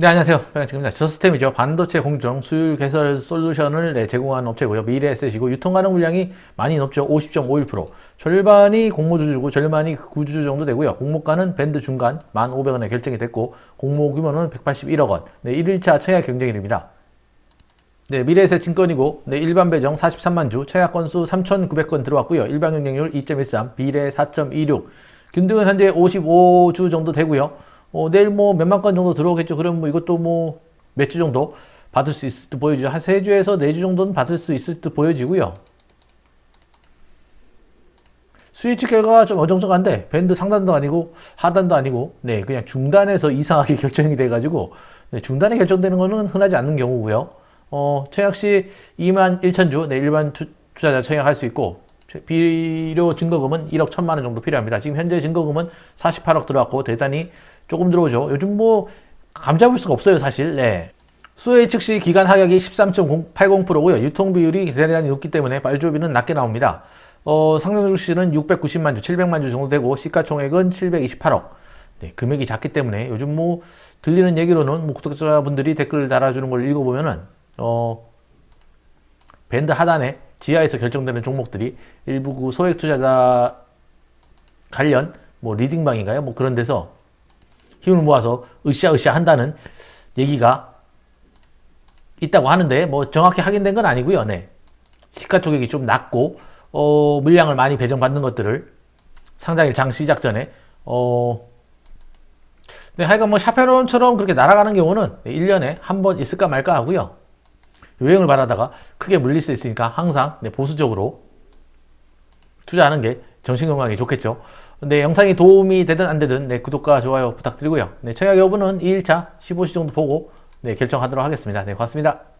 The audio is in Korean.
네, 안녕하세요. 반갑습니다. 저스템이죠. 반도체 공정 수율 개설 솔루션을 네, 제공하는 업체고요. 미래 에셋이고 유통 가능 물량이 많이 높죠. 50.51%. 절반이 공모주주고 절반이 구주주 정도 되고요. 공모가는 밴드 중간 1,500원에 결정이 됐고 공모 규모는 181억 원. 네, 1일차 청약 경쟁일입니다. 네, 미래에셋 증권이고 네, 일반 배정 43만 주, 청약 건수 3,900건 들어왔고요. 일반 경쟁률 2.13, 비례 4.26. 균등은 현재 55주 정도 되고요. 어, 내일 뭐 몇만 건 정도 들어오겠죠. 그럼 뭐 이것도 뭐 몇 주 정도 받을 수 있을 듯 보여지죠. 한 세 주에서 네 주 정도는 받을 수 있을 듯 보여지고요. 스위치 결과가 좀 어정쩡한데 밴드 상단도 아니고 하단도 아니고 네 그냥 중단에서 이상하게 결정이 돼가지고 네, 중단에 결정되는 거는 흔하지 않는 경우고요. 어, 청약 시 2만 1천 주, 네, 일반 투, 투자자 청약할 수 있고 비료 증거금은 1억 1천만 원 정도 필요합니다. 지금 현재 증거금은 48억 들어왔고 대단히 조금 들어오죠. 요즘 뭐 감잡을 수가 없어요, 사실. 네. 수혜 측시 기간 하격이 13.80%고요. 유통 비율이 대단히 높기 때문에 발주비는 낮게 나옵니다. 어, 상장 출시는 690만 주, 700만 주 정도 되고 시가총액은 728억. 네, 금액이 작기 때문에 요즘 뭐 들리는 얘기로는 뭐 구독자분들이 댓글을 달아주는 걸 읽어보면은 어, 밴드 하단에 지하에서 결정되는 종목들이 일부 그 소액 투자자 관련 뭐 리딩방인가요? 뭐 그런 데서 힘을 모아서 으쌰으쌰 한다는 얘기가 있다고 하는데 뭐 정확히 확인된 건 아니고요. 네. 시가총액이 좀 낮고 어, 물량을 많이 배정받는 것들을 상장일 장 시작 전에 어, 네, 하여간 뭐 샤페론처럼 그렇게 날아가는 경우는 1년에 한 번 있을까 말까 하고요. 요행을 바라다가 크게 물릴 수 있으니까 항상 네, 보수적으로 투자하는 게 정신건강에 좋겠죠. 네, 영상이 도움이 되든 안 되든 네, 구독과 좋아요 부탁드리고요. 네, 청약 여부는 2일차 15시 정도 보고 네, 결정하도록 하겠습니다. 네, 고맙습니다.